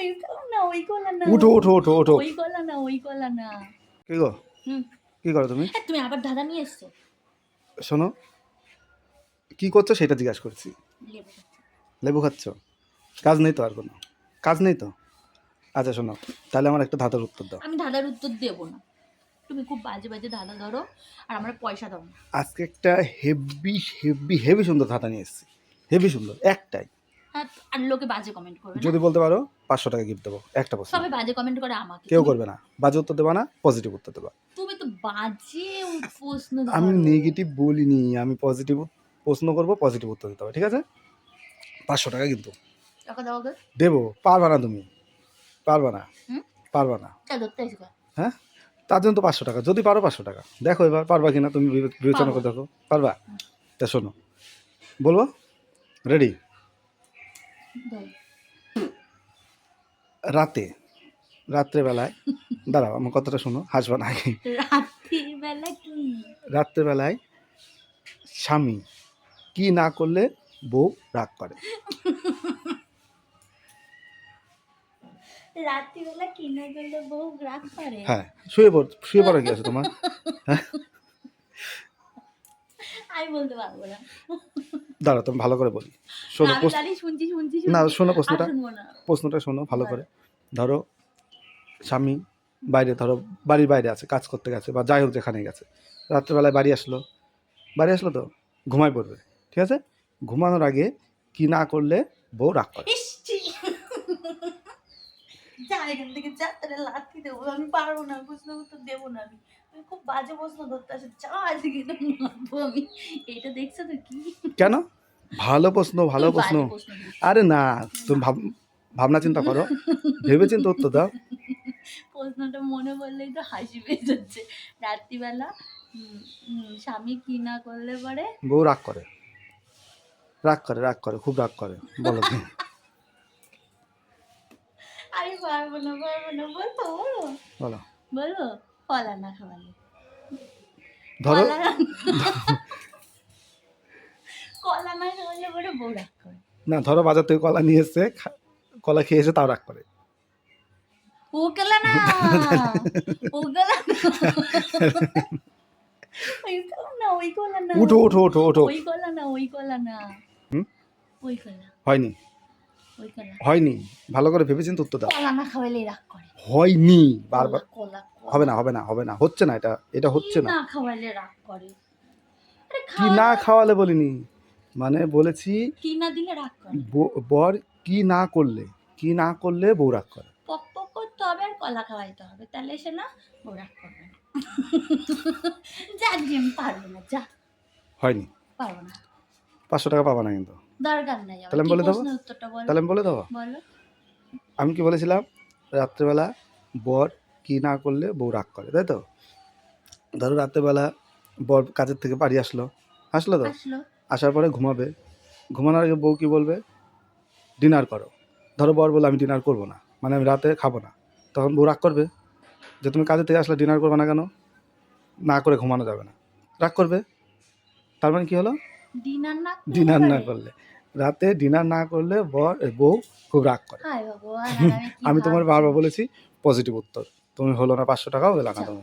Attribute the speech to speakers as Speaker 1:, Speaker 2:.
Speaker 1: ওই গলা না ওই গলা না
Speaker 2: উঠো উঠো উঠো উঠো।
Speaker 1: ওই গলা না ওই গলা না।
Speaker 2: কি গো? কি করো তুমি?
Speaker 1: তুমি আবার দাদা নিয়ে এসছো?
Speaker 2: শোনো কি করছ সেটা জিজ্ঞাসা করছি।
Speaker 1: লেবু খাচ্ছি।
Speaker 2: কাজ নেই তো আর কোনো? কাজ নেই তো? আচ্ছা শোনো তাহলে আমার একটা ধাঁধার উত্তর দাও।
Speaker 1: আমি দাদার উত্তর দেবো না। তুমি খুব বাজে বাজে দাদা ধরো আর আমার পয়সা দাও না।
Speaker 2: আজকে একটা হেভি হেভি হেভি সুন্দর ধাঁধা নিয়ে এসেছি। হেভি সুন্দর একটাই।
Speaker 1: আর লোকে বাজে কমেন্ট করবে
Speaker 2: যদি বলতে পারো পাঁচশো টাকা গিফট দেবো একটা প্রশ্ন।
Speaker 1: সবাই বাজে কমেন্ট করে আমাকে।
Speaker 2: কেউ করবে না। বাজে উত্তর দেবা না পজিটিভ উত্তর দেবা।
Speaker 1: তুমি তো বাজে প্রশ্ন
Speaker 2: আমি নেগেটিভ বলিনি আমি পজিটিভ প্রশ্ন করব পজিটিভ উত্তর দিতে হবে ঠিক আছে? পাঁচশো টাকা কিন্তু। দেবো পারবা না তুমি। পারবা না? পারবা না। হ্যাঁ? তার জন্য তো পাঁচশো টাকা। যদি পারো পাঁচশো টাকা। দেখো এবার পারবা কিনা তুমি বিবেচনা করে দেখো। পারবা? তা শোনো। বলব? রেডি। রাতে রাত্রেবেলায় দাঁড়াও আমার কথাটা শোনো হাসবা না আগে। রাত্রেবেলায় স্বামী কি না করলে বউ রাগ করে?
Speaker 1: রাত্রিবেলা কিনে গেলে বউ রাগ করে?
Speaker 2: হ্যাঁ শুয়ে পড় শুয়ে পড়া কি আছে তোমার?
Speaker 1: আমি বলতে পারব না।
Speaker 2: দাঁড়াও তুমি ভালো করে বলি। শোনো প্রশ্ন-
Speaker 1: শুনছি শুনছি
Speaker 2: না শোনো প্রশ্নটা। প্রশ্নটা শোনো ভালো করে। ধরো স্বামী বাইরে ধরো বাড়ির বাইরে আছে কাজ করতে গেছে বা যাই হোক যেখানে গেছে। রাত্রেবেলায় বাড়ি আসলো। বাড়ি আসলো তো? ঘুমায় পড়বে ঠিক আছে? ঘুমানোর আগে কি না করলে বউ রাগ করে।
Speaker 1: যা এখান থেকে যা তাহলে লাথি দেবো। আমি পারব না প্রশ্ন উত্তর দেবো না আমি। তুমি খুব বাজে প্রশ্ন ধরতে আসে। যা এদিকে তো মারবো আমি। এটা দেখছ তো কি?
Speaker 2: কেন? ভালো প্রশ্ন ভালো প্রশ্ন। আরে না তুমি ভাব ভাবনা চিন্তা করো। ভেবে চিন্তা উত্তর দাও।
Speaker 1: প্রশ্নটা মনে পড়লেই তো হাসি পেয়ে যাচ্ছে। রাত্রিবেলা স্বামী কি না করলে পরে?
Speaker 2: বউ রাগ করে। রাগ করে রাগ করে খুব রাগ করে। বলো
Speaker 1: পারব না পারব না বলতো বলো।
Speaker 2: বলো
Speaker 1: বলো কলা না খাওয়ালে
Speaker 2: ধরো।
Speaker 1: কলা না- খাওয়ালে পরে বউ রাগ করে।
Speaker 2: না ধরো বাজার থেকে কলা নিয়ে এসছে খা- কলা খেয়ে এসে তাও রাগ করে।
Speaker 1: ও কলা না। ও কলা ওই কলা না ওই কলা না।
Speaker 2: উঠো উঠো উঠো উঠো।
Speaker 1: ওই কলা না ওই কলা না।
Speaker 2: হুম?
Speaker 1: ওই কলা।
Speaker 2: হয়নি। হয়নি? ভালো করে ভেবেচিন্তে উত্তর দাও।
Speaker 1: না খাওয়ালে রাগ করে।
Speaker 2: হয়নি? বারবার হবে না হবে না হবে না। হচ্ছে না এটা এটা হচ্ছে না।
Speaker 1: না রাগ করে?
Speaker 2: কি না খাওয়ালে বলিনি? মানে বলেছি
Speaker 1: কি না দিলে রাগ করে?
Speaker 2: ব- বর কি না করলে কি না করলে বউ রাগ করে।
Speaker 1: পক পক করতে হবে আর কলা খাওয়াইতে হবে। তাহলে সে না ও রাগ করবে না। যা দিদি পারব না যা।
Speaker 2: হয়নি।
Speaker 1: পারব না।
Speaker 2: পাঁচশো টাকা পাবা না কিন্তু।
Speaker 1: দরকার নাই
Speaker 2: তাহলে আমি বলে দেবো? তাহলে আমি বলে দেবো? আমি কি বলেছিলাম? রাত্রেবেলা বর কি না করলে বউ রাগ করে তাই তো? ধরো রাত্রেবেলা বর কাজের থেকে বাড়ি আসলো। আসলো তো? আসার পরে ঘুমাবে। ঘুমানোর আগে বউ কি বলবে? ডিনার করো। ধরো বর বলে আমি ডিনার করব না। মানে আমি রাতে খাব না। তখন বউ রাগ করবে? যে তুমি কাজের থেকে আসলে ডিনার করবে না কেন? না করে ঘুমানো যাবে না। রাগ করবে? তার মানে কী হলো?
Speaker 1: ডিনার না করলে?
Speaker 2: ডিনার না করলে। রাতে ডিনার না করলে বর বউ খুব রাগ করে।
Speaker 1: আমি
Speaker 2: তোমার বারবার বলেছি পজিটিভ উত্তর। তুমি হলো না পাঁচশো টাকাও গেলাম না তুমি।